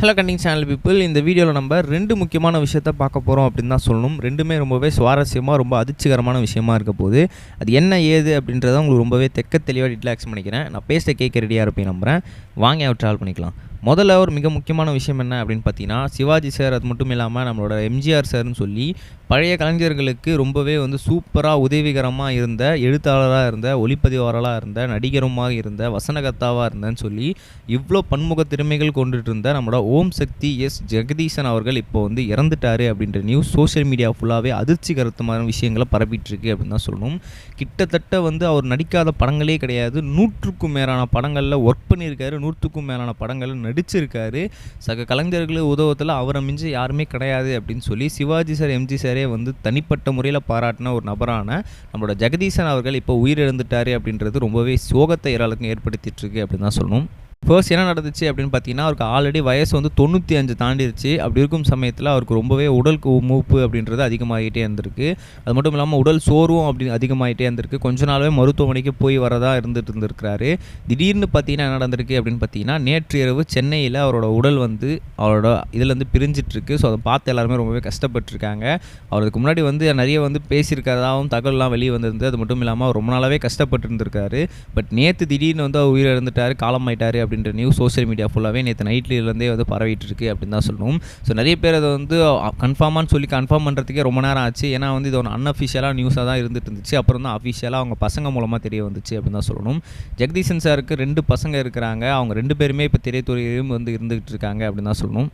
Hello கண்டிங் channel people இந்த வீடியோவில் நம்ம ரெண்டு முக்கியமான விஷயத்த பார்க்க போகிறோம் அப்படின்னு தான் சொல்லணும். ரெண்டுமே ரொம்பவே சுவாரஸ்யமாக ரொம்ப அதிர்ச்சிகரமான விஷயமா இருக்க போகுது. அது என்ன ஏது அப்படின்றத உங்களுக்கு ரொம்பவே தெக்க தெளிவாக டீட்டெயில் பண்ணிக்கிறேன். நான் பேச கேட்க ரெடியாக இருப்பேன் நம்புகிறேன் வாங்க அவர் ட்ராவல் பண்ணிக்கலாம். முதல்ல ஒரு மிக முக்கியமான விஷயம் என்ன அப்படின்னு பார்த்தீங்கன்னா சிவாஜி சார் அது மட்டும் இல்லாமல் நம்மளோட எம்ஜிஆர் சார்னு சொல்லி பழைய கலைஞர்களுக்கு ரொம்பவே வந்து சூப்பராக உதவிகரமாக இருந்த எழுத்தாளராக இருந்த ஒளிப்பதிவாளராக இருந்த நடிகருமாக இருந்த வசனகர்த்தாவாக இருந்தேன்னு சொல்லி இவ்வளோ பன்முக திறமைகள் கொண்டுட்டு இருந்த நம்மளோட ஓம் சக்தி எஸ். ஜெகதீசன் அவர்கள் இப்போ வந்து இறந்துட்டாரு அப்படின்ற நியூஸ் சோஷியல் மீடியா ஃபுல்லாகவே அதிர்ச்சிகரத்தமான விஷயங்களை பரப்பிட்டுருக்கு அப்படின்னு தான் சொல்லணும். கிட்டத்தட்ட வந்து அவர் நடிக்காத படங்களே கிடையாது. நூற்றுக்கும் மேலான படங்களில் ஒர்க் பண்ணியிருக்காரு. நூற்றுக்கும் மேலான படங்களில் நடிச்சிருக்காரு. சக கலைஞர்கள் உதவத்தில் அவரை மிஞ்சி யாருமே கிடையாது அப்படின்னு சொல்லி சிவாஜி சார் எம்ஜி சார் வந்து தனிப்பட்ட முறையில் பாராட்டின ஒரு நபரான நம்மளோட ஜெகதீசன் அவர்கள் இப்போ உயிரிழந்துட்டாரு அப்படின்றது ரொம்பவே சோகத்தை எல்லாருக்கும் ஏற்படுத்திட்டு இருக்கு அப்படின்னு தான் சொல்லணும். ஃபர்ஸ்ட் என்ன நடந்துச்சு அப்படின்னு பார்த்தீங்கன்னா அவருக்கு ஆல்ரெடி வயசு வந்து தொண்ணூற்றி அஞ்சு தாண்டிடுச்சு அப்படி இருக்கும் சமயத்தில் அவருக்கு ரொம்பவே உடல் மூப்பு அப்படின்றது அதிகமாகிட்டே இருந்திருக்கு. அது மட்டும் இல்லாமல் உடல் சோர்வும் அப்படி அதிகமாகிட்டே இருந்திருக்கு. கொஞ்ச நாளாகவே மருத்துவமனைக்கு போய் வரதா இருந்துட்டு இருந்திருக்கிறாரு. திடீர்னு பார்த்தீங்கன்னா என்ன நடந்திருக்கு அப்படின்னு பார்த்தீங்கன்னா நேற்று இரவு சென்னையில் அவரோட உடல் வந்து அவரோட இதுலேருந்து பிரிஞ்சிட்ருக்கு ஸோ அதை பார்த்து எல்லாருமே ரொம்பவே கஷ்டப்பட்டிருக்காங்க. அவருக்கு முன்னாடி வந்து நிறைய வந்து பேசியிருக்கிறதாவும் தகவல்லாம் வெளியே வந்திருந்து அது மட்டும் இல்லாமல் அவர் ரொம்ப நாளாகவே கஷ்டப்பட்டு இருந்திருக்காரு. பட் நேற்று திடீர்னு வந்து அவர் உயிரிழந்துட்டார் அப்படின்னு அப்படின்ற நியூஸ் சோஷியல் மீடியா ஃபுல்லாகவே நேற்று நைட்லேருந்தே வந்து பரவிட்டு இருக்கு அப்படின்னு தான் சொல்லணும். ஸோ நிறைய பேர் அதை வந்து கன்ஃபார்மானு சொல்லி கன்ஃபார்ம் பண்ணுறதுக்கே ரொம்ப நேரம் ஆச்சு. ஏன்னா வந்து இது ஒன்று அன்அஃபிஷியலாக நியூஸாக தான் இருந்துட்டு இருந்துச்சு அப்புறம் தான் அஃபிஷியலாக அவங்க பசங்க மூலமாக தெரிய வந்துச்சு அப்படின்னு தான் சொல்லணும். ஜெகதீசன் சாருக்கு ரெண்டு பசங்க இருக்கிறாங்க. அவங்க ரெண்டு பேருமே இப்போ திரைத்துறையிலும் வந்து இருந்துகிட்டு இருக்காங்க அப்படின்னு தான் சொல்லணும்.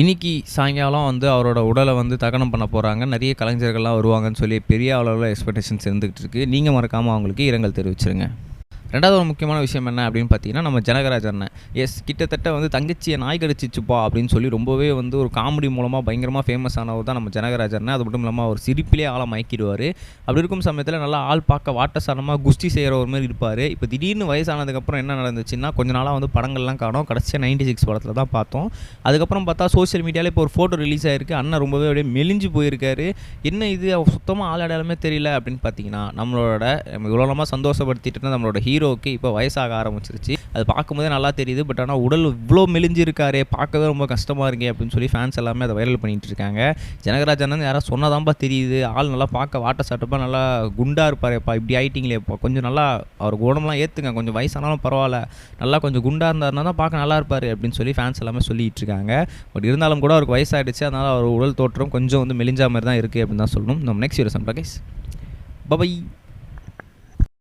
இன்றைக்கி சாயங்காலம் வந்து அவரோட உடலை வந்து தகனம் பண்ண போகிறாங்க நிறைய கலைஞர்கள்லாம் வருவாங்கன்னு சொல்லி பெரிய அளவில் எக்ஸ்பெக்டேஷன்ஸ் இருந்துகிட்டு இருக்கு நீங்கள் மறக்காமல் அவங்களுக்கு இரங்கல் தெரிவிச்சிருங்க. ரெண்டாவது ஒரு முக்கியமான விஷயம் என்ன அப்படின்னு பார்த்தீங்கன்னா நம்ம ஜனகராஜ் அண்ணன் எஸ் கிட்டத்தட்ட வந்து தங்கச்சியை நாய் கடிச்சிச்சுப்பா அப்படின்னு சொல்லி ரொம்பவே வந்து ஒரு காமெடி மூலமாக பயங்கரமாக ஃபேமஸ் ஆனவர் தான் நம்ம ஜனகராஜ் அண்ணன் அது மட்டும் இல்லாமல் அவர் சிரிப்பிலே ஆளை மயக்கிடுவார். அப்படி இருக்கும் சமயத்தில் நல்லா ஆள் பார்க்க வாட்டசாரமாக குஸ்தி செய்கிற ஒரு மாதிரி இருப்பார். இப்போ திடீர்னு வயசானதுக்கப்புறம் என்ன நடந்துச்சுன்னா கொஞ்ச நாளாக வந்து படங்கள்லாம் காணும். கடைசியாக நைன்டி சிக்ஸ் படத்தில் தான் பார்த்தோம். அதுக்கப்புறம் பார்த்தா சோஷியல் மீடியாவில் இப்போ ஒரு ஃபோட்டோ ரிலீஸ் ஆயிருக்கு. அண்ணன் ரொம்பவே அப்படியே மெலிஞ்சு போயிருக்காரு. என்ன இது? அவர் சுத்தமாக ஆள் அடையாளமே தெரியல அப்படின்னு பார்த்தீங்கன்னா நம்மளோட நம்ம இவ்வளோ நாளாக சந்தோஷப்படுத்திட்டு நம்மளோட ஹீரோ ஹீரோவுக்கு இப்போ வயசாக ஆரம்பிச்சிருச்சு. அது பார்க்கும்போதே நல்லா தெரியுது. பட் ஆனால் உடல் இவ்வளோ மெலிஞ்சுருக்காரே பார்க்கவே ரொம்ப கஷ்டமாக இருக்கே அப்படின்னு சொல்லி ஃபேன்ஸ் எல்லாமே அதை வைரல் பண்ணிகிட்டு இருக்காங்க. ஜனகராஜன் அண்ணன் யாராவது சொன்னதாம்பா தெரியுது. ஆள் நல்லா பார்க்க வாட்ட சாட்டப்பா நல்லா குண்டாக இருப்பாருப்பா இப்படி ஆயிட்டீங்களேப்பா கொஞ்சம் நல்லா அவர் குணம்லாம் ஏற்றுங்க கொஞ்சம் வயசானாலும் பரவாயில்ல. நல்லா கொஞ்சம் குண்டாக இருந்தாருன்னா தான் பார்க்க நல்லா இருப்பார் அப்படின்னு சொல்லி ஃபேன்ஸ் எல்லாமே சொல்லிட்டு இருக்காங்க. பட் இருந்தாலும் கூட அவருக்கு வயசாகிடுச்சு அதனால் அவர் உடல் தோற்றம் கொஞ்சம் வந்து மெலிஞ்சா மாதிரி தான் இருக்குது அப்படின்னு தான் சொல்லணும். நம்ம நெக்ஸ்ட் வீடியோ சம்பா கைஸ் பபை